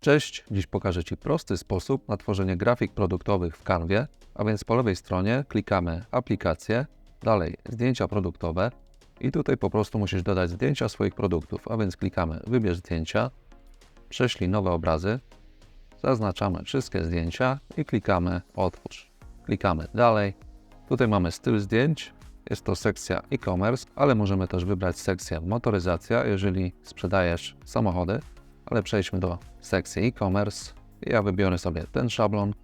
Cześć, dziś pokażę Ci prosty sposób na tworzenie grafik produktowych w Canwie, a więc po lewej stronie klikamy aplikacje, dalej zdjęcia produktowe i tutaj po prostu musisz dodać zdjęcia swoich produktów, a więc klikamy wybierz zdjęcia, prześlij nowe obrazy, zaznaczamy wszystkie zdjęcia i klikamy otwórz. Klikamy dalej. Tutaj mamy styl zdjęć, jest to sekcja e-commerce, ale możemy też wybrać sekcję motoryzacja, jeżeli sprzedajesz samochody ale przejdźmy do sekcji e-commerce. Ja wybiorę sobie ten szablon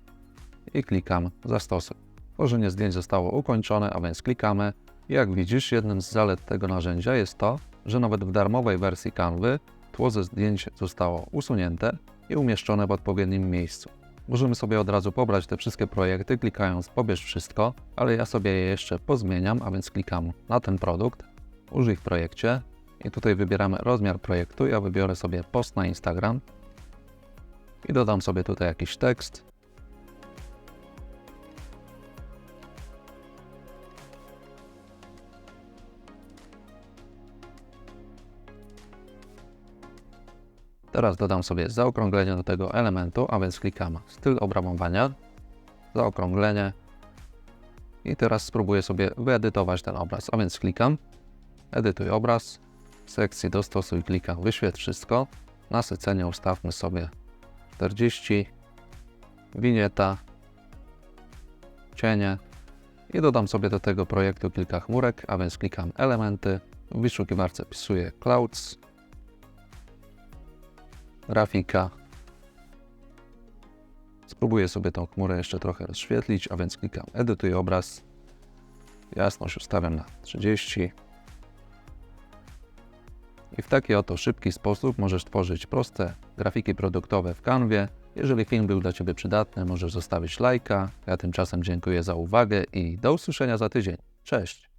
i klikam zastosuj. Tworzenie zdjęć zostało ukończone, a więc klikamy. Jak widzisz, jednym z zalet tego narzędzia jest to, że nawet w darmowej wersji Canvy tło ze zdjęć zostało usunięte i umieszczone w odpowiednim miejscu. Możemy sobie od razu pobrać te wszystkie projekty, klikając pobierz wszystko, ale ja sobie je jeszcze pozmieniam, a więc klikam na ten produkt, użyj w projekcie, i tutaj wybieramy rozmiar projektu. Ja wybiorę sobie post na Instagram i dodam sobie tutaj jakiś tekst. Teraz dodam sobie zaokrąglenie do tego elementu, a więc klikamy styl obramowania, zaokrąglenie i teraz spróbuję sobie wyedytować ten obraz, a więc klikam, edytuj obraz, sekcji dostosuj klikam wyświetl wszystko. Nasycenie ustawmy sobie 40. Winieta. Cienie. I dodam sobie do tego projektu kilka chmurek, a więc klikam elementy. W wyszukiwarce wpisuję clouds. Grafika. Spróbuję sobie tą chmurę jeszcze trochę rozświetlić, a więc klikam edytuj obraz. Jasność ustawiam na 30. I w taki oto szybki sposób możesz tworzyć proste grafiki produktowe w Canwie. Jeżeli film był dla Ciebie przydatny, możesz zostawić lajka. Ja tymczasem dziękuję za uwagę i do usłyszenia za tydzień. Cześć!